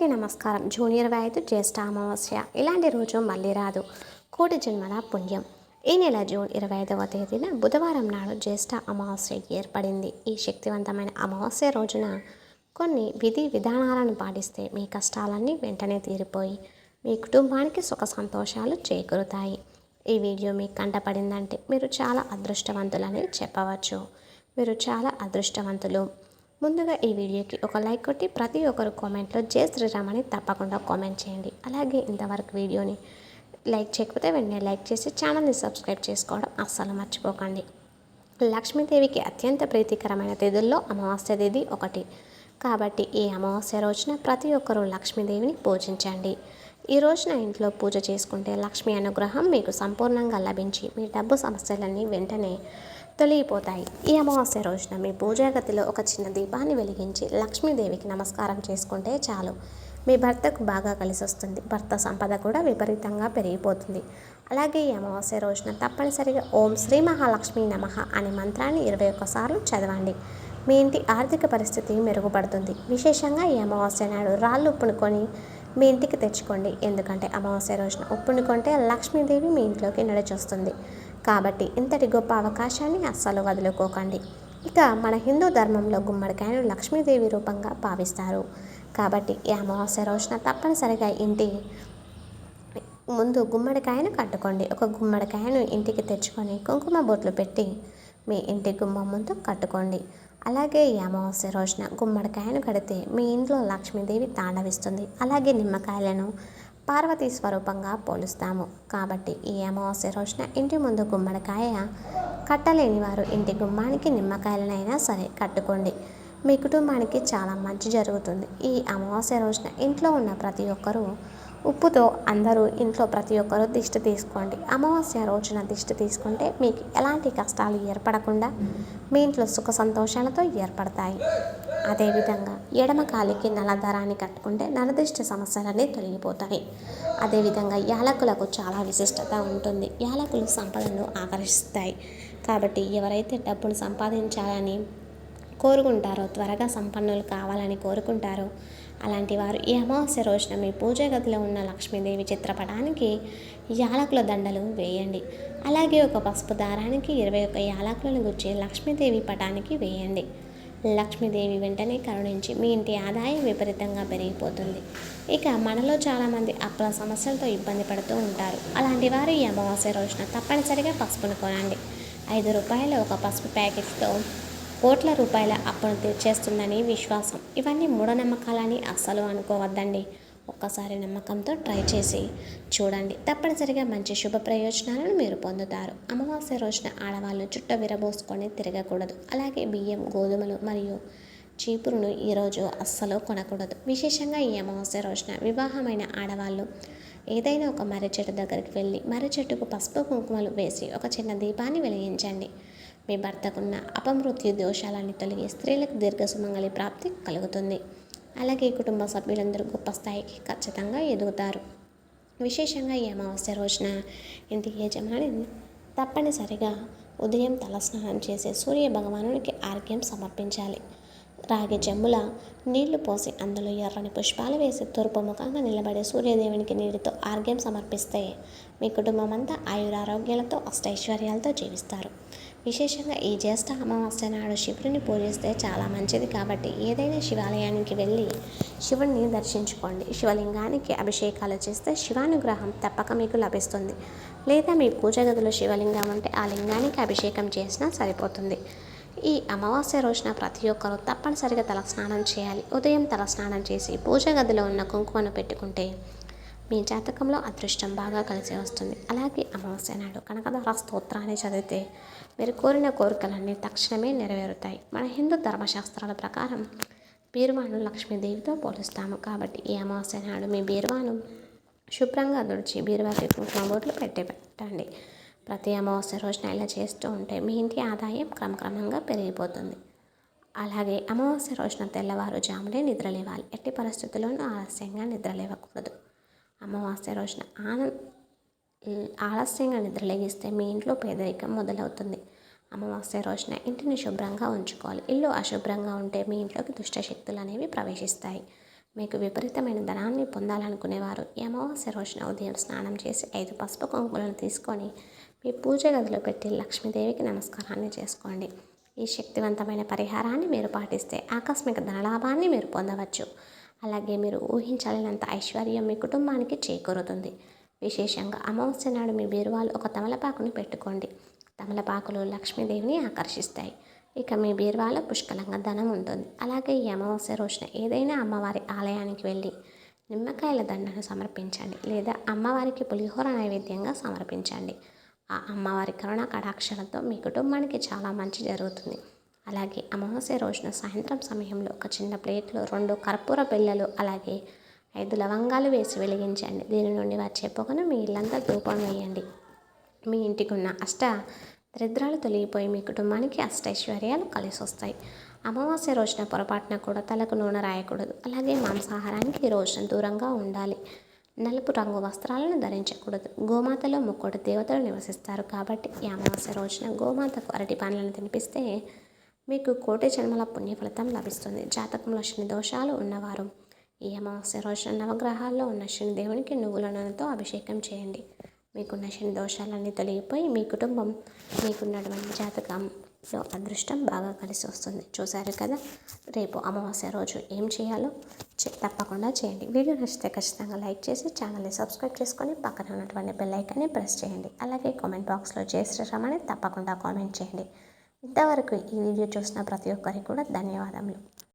అందరికీ నమస్కారం. జూనియర్ ఇరవై ఐదు జ్యేష్ఠ అమావాస్య. ఇలాంటి రోజు మళ్ళీ రాదు. కోటి జన్మల పుణ్యం. ఈ నెల జూన్ ఇరవై ఐదవ తేదీన బుధవారం నాడు జ్యేష్ఠ అమావాస్య ఏర్పడింది. ఈ శక్తివంతమైన అమావాస్య రోజున కొన్ని విధి విధానాలను పాటిస్తే మీ కష్టాలన్నీ వెంటనే తీరిపోయి మీ కుటుంబానికి సుఖ సంతోషాలు చేకూరుతాయి. ఈ వీడియో మీకు కంటపడిందంటే మీరు చాలా అదృష్టవంతులని చెప్పవచ్చు. మీరు చాలా అదృష్టవంతులు. ముందుగా ఈ వీడియోకి ఒక లైక్ కొట్టి ప్రతి ఒక్కరు కామెంట్లో జై శ్రీరామ్ అని తప్పకుండా కామెంట్ చేయండి. అలాగే ఇంతవరకు వీడియోని లైక్ చేయకపోతే వెంటనే లైక్ చేసి ఛానల్ని సబ్స్క్రైబ్ చేసుకోవడం అస్సలు మర్చిపోకండి. లక్ష్మీదేవికి అత్యంత ప్రీతికరమైన తిథుల్లో అమావాస్య తిథి ఒకటి. కాబట్టి ఈ అమావాస్య రోజున ప్రతి ఒక్కరూ లక్ష్మీదేవిని పూజించండి. ఈ రోజున ఇంట్లో పూజ చేసుకుంటే లక్ష్మీ అనుగ్రహం మీకు సంపూర్ణంగా లభించి మీ డబ్బు సమస్యలన్నీ వెంటనే తొలగిపోతాయి. ఈ అమావాస్య రోజున మీ పూజాగతిలో ఒక చిన్న దీపాన్ని వెలిగించి లక్ష్మీదేవికి నమస్కారం చేసుకుంటే చాలు. మీ భర్తకు బాగా కలిసి వస్తుంది భర్త సంపద కూడా విపరీతంగా పెరిగిపోతుంది. అలాగే ఈ అమావాస్య రోజున తప్పనిసరిగా ఓం శ్రీ మహాలక్ష్మి నమః అనే మంత్రాన్ని ఇరవై ఒక్కసార్లు చదవండి. మీ ఇంటి ఆర్థిక పరిస్థితి మెరుగుపడుతుంది. విశేషంగా ఈ అమావాస్య నాడు రాళ్ళు ఉప్పును కొని మీ ఇంటికి తెచ్చుకోండి. ఎందుకంటే అమావాస్య రోజున ఉప్పునుకుంటే లక్ష్మీదేవి మీ ఇంట్లోకి నడిచొస్తుంది. కాబట్టి ఇంతటి గొప్ప అవకాశాన్ని అస్సలు వదులుకోకండి. ఇక మన హిందూ ధర్మంలో గుమ్మడికాయను లక్ష్మీదేవి రూపంగా భావిస్తారు. కాబట్టి ఈ అమావాస్య రోజున తప్పనిసరిగా ఇంటి ముందు గుమ్మడికాయను కట్టుకోండి. ఒక గుమ్మడికాయను ఇంటికి తెచ్చుకొని కుంకుమ బొట్లు పెట్టి మీ ఇంటి గుమ్మం ముందు కట్టుకోండి. అలాగే ఈ అమావాస్య రోజున గుమ్మడికాయను కడితే మీ ఇంట్లో లక్ష్మీదేవి తాండవిస్తుంది. అలాగే నిమ్మకాయలను పార్వతీ స్వరూపంగా పోలుస్తాము. కాబట్టి ఈ అమావాస్య రోజున ఇంటి ముందు గుమ్మడికాయ కట్టలేని వారు ఇంటి గుమ్మానికి నిమ్మకాయలనైనా సరే కట్టుకోండి. మీ కుటుంబానికి చాలా మంచి జరుగుతుంది. ఈ అమావాస్య రోజున ఇంట్లో ఉన్న ప్రతి ఒక్కరూ ఉప్పుతో అందరూ ఇంట్లో ప్రతి ఒక్కరూ దిష్టి తీసుకోండి. అమావాస్య రోజున దిష్టి తీసుకుంటే మీకు ఎలాంటి కష్టాలు ఏర్పడకుండా మీ ఇంట్లో సుఖ సంతోషాలతో ఏర్పడతాయి. అదేవిధంగా ఎడమ కాలికి నలధరాన్ని కట్టుకుంటే నలదిష్ట సమస్యలన్నీ తొలగిపోతాయి. అదేవిధంగా యాలకులకు చాలా విశిష్టత ఉంటుంది. యాలకులు సంపదను ఆకర్షిస్తాయి. కాబట్టి ఎవరైతే డబ్బును సంపాదించాలని కోరుకుంటారో త్వరగా సంపన్నులు కావాలని కోరుకుంటారో అలాంటి వారు ఈ అమావాస్య రోజున మీ పూజ గదిలో ఉన్న లక్ష్మీదేవి చిత్రపటానికి యాలకుల దండలు వేయండి. అలాగే ఒక పసుపు దారానికి ఇరవై ఒక్క యాలకులను గుచ్చి లక్ష్మీదేవి పటానికి వేయండి. లక్ష్మీదేవి వెంటనే కరుణించి మీ ఇంటి ఆదాయం విపరీతంగా పెరిగిపోతుంది. ఇక మనలో చాలామంది అప్పుల సమస్యలతో ఇబ్బంది పడుతూ ఉంటారు. అలాంటి వారు ఈ అమావాస్య రోజున తప్పనిసరిగా పసుపును కొనండి. ఐదు రూపాయల ఒక పసుపు ప్యాకెట్తో కోట్ల రూపాయల అప్పును తీర్చేస్తుందని విశ్వాసం. ఇవన్నీ మూఢనమ్మకాలని అస్సలు అనుకోవద్దండి. ఒక్కసారి నమ్మకంతో ట్రై చేసి చూడండి. తప్పనిసరిగా మంచి శుభ ప్రయోజనాలను మీరు పొందుతారు. అమావాస్య రోజున ఆడవాళ్ళు చుట్ట విరబోసుకొని తిరగకూడదు. అలాగే బియ్యం గోధుమలు మరియు చీపురును ఈరోజు అస్సలు కొనకూడదు. విశేషంగా ఈ అమావాస్య రోజున వివాహమైన ఆడవాళ్ళు ఏదైనా ఒక మర్రి చెట్టు దగ్గరికి వెళ్ళి మర్రి చెట్టుకు పసుపు కుంకుమలు వేసి ఒక చిన్న దీపాన్ని వెలిగించండి. మీ భర్తకున్న అపమృత్యు దోషాలన్నీ తొలగి స్త్రీలకు దీర్ఘ సుమంగళి ప్రాప్తి కలుగుతుంది. అలాగే కుటుంబ సభ్యులందరూ గొప్ప స్థాయికి ఖచ్చితంగా ఎదుగుతారు. విశేషంగా ఈ అమావాస్య రోజున ఇంటి యజమాని తప్పనిసరిగా ఉదయం తలస్నానం చేసే సూర్య భగవానునికి ఆర్ఘ్యం సమర్పించాలి. రాగి జమ్ముల నీళ్ళు పోసి అందులో ఎర్రని పుష్పాలు వేసి తూర్పు ముఖంగా నిలబడే సూర్యదేవునికి నీటితో ఆర్ఘ్యం సమర్పిస్తే మీ కుటుంబం అంతా ఆయురారోగ్యాలతో అష్టైశ్వర్యాలతో జీవిస్తారు. విశేషంగా ఈ జ్యేష్ఠ అమావాస్య నాడు శివుడిని పూజిస్తే చాలా మంచిది కాబట్టి ఏదైనా శివాలయానికి వెళ్ళి శివుడిని దర్శించుకోండి. శివలింగానికి అభిషేకాలు చేస్తే శివానుగ్రహం తప్పక మీకు లభిస్తుంది. లేదా మీ పూజ గదిలో శివలింగం ఉంటే ఆ లింగానికి అభిషేకం చేసినా సరిపోతుంది. ఈ అమావాస్య రోజున ప్రతి ఒక్కరూ తప్పనిసరిగా తలస్నానం చేయాలి. ఉదయం తలస్నానం చేసి పూజ గదిలో ఉన్న కుంకుమను పెట్టుకుంటే మీ జాతకంలో అదృష్టం బాగా కలిసి వస్తుంది. అలాగే అమావాస్య నాడు కనకదార స్తోత్రాన్ని చదివితే మీరు కోరిన కోరికలన్నీ తక్షణమే నెరవేరుతాయి. మన హిందూ ధర్మశాస్త్రాల ప్రకారం బీరువాను లక్ష్మీదేవితో పోలుస్తాము. కాబట్టి ఈ అమావాస్య నాడు మీ బీరువాను శుభ్రంగా తుడిచి బీరువాకి కుంకుమ బోట్లు పెట్టి పెట్టండి. ప్రతి అమావాస్య రోజున ఇలా చేస్తూ ఉంటే మీ ఇంటి ఆదాయం క్రమక్రమంగా పెరిగిపోతుంది. అలాగే అమావాస్య రోజున తెల్లవారుజామునే నిద్రలేవాలి ఎట్టి పరిస్థితుల్లోనూ ఆలస్యంగా నిద్రలేవకూడదు అమావాస్య రోజున ఆనంద్ ఆలస్యంగా నిద్రలేగిస్తే మీ ఇంట్లో పేదరికం మొదలవుతుంది. అమావాస్య రోజున ఇంటిని శుభ్రంగా ఉంచుకోవాలి. ఇల్లు అశుభ్రంగా ఉంటే మీ ఇంట్లోకి దుష్ట శక్తులు అనేవి ప్రవేశిస్తాయి. మీకు విపరీతమైన ధనాన్ని పొందాలనుకునేవారు. ఈ అమావాస్య రోజున ఉదయం స్నానం చేసి ఐదు పసుపు కొంకులను తీసుకొని మీ పూజ గదిలో పెట్టి లక్ష్మీదేవికి నమస్కారాన్ని చేసుకోండి. ఈ శక్తివంతమైన పరిహారాన్ని మీరు పాటిస్తే ఆకస్మిక ధనలాభాన్ని మీరు పొందవచ్చు. అలాగే మీరు ఊహించలేనంత ఐశ్వర్యం మీ కుటుంబానికి చేకూరుతుంది. విశేషంగా అమావాస్య నాడు మీ బీరువాలు ఒక తమలపాకుని పెట్టుకోండి. తమలపాకులు లక్ష్మీదేవిని ఆకర్షిస్తాయి. ఇక మీ బీరువాలో పుష్కలంగా ధనం ఉంటుంది. అలాగే ఈ అమావాస్య రోజున ఏదైనా అమ్మవారి ఆలయానికి వెళ్ళి నిమ్మకాయల దండను సమర్పించండి లేదా అమ్మవారికి పులిహోర నైవేద్యంగా సమర్పించండి. ఆ అమ్మవారి కరుణ కటాక్షలతో మీ కుటుంబానికి చాలా మంచి జరుగుతుంది. అలాగే అమావాస్య రోజున సాయంత్రం సమయంలో ఒక చిన్న ప్లేట్లో రెండు కర్పూర పిల్లలు అలాగే ఐదు లవంగాలు వేసి వెలిగించండి. దీని నుండి వచ్చే పొగను మీ ఇల్లంతా ధూపం వేయండి. మీ ఇంటికి ఉన్న అష్ట దరిద్రాలు తొలగిపోయి మీ కుటుంబానికి అష్టైశ్వర్యాలు కలిసి వస్తాయి అమావాస్య రోజున పొరపాటున కూడా తలకు నూనె రాయకూడదు. అలాగే మాంసాహారానికి ఈ రోజున దూరంగా ఉండాలి. నలుపు రంగు వస్త్రాలను ధరించకూడదు. గోమాతలో ముక్కోటి దేవతలు నివసిస్తారు కాబట్టి ఈ అమావాస్య రోజున గోమాతకు అరటి పండ్లను తినిపిస్తే మీకు కోటి జన్మల పుణ్య ఫలితం లభిస్తుంది. జాతకంలో శని దోషాలు ఉన్నవారు ఈ అమావాస్య రోజున నవగ్రహాల్లో ఉన్న శని దేవునికి నువ్వుల నూనెతో అభిషేకం చేయండి. మీకున్న శని దోషాలన్నీ తొలగిపోయి మీ కుటుంబం మీకున్నటువంటి జాతకం లో అదృష్టం బాగా కలిసి వస్తుంది. చూసారు కదా? రేపు అమావాస్య రోజు ఏం చేయాలో చె- తప్పకుండా చేయండి. వీడియో నచ్చితే ఖచ్చితంగా లైక్ చేసి ఛానల్ని సబ్స్క్రైబ్ చేసుకొని పక్కన ఉన్నటువంటి బెల్ ఐకాన్ని ప్రెస్ చేయండి. అలాగే కామెంట్ బాక్స్లో జయ శ్రీరామ్ తప్పకుండా కామెంట్ చేయండి. ఇంతవరకు ఈ వీడియో చూసిన ప్రతి ఒక్కరికి కూడా ధన్యవాదములు.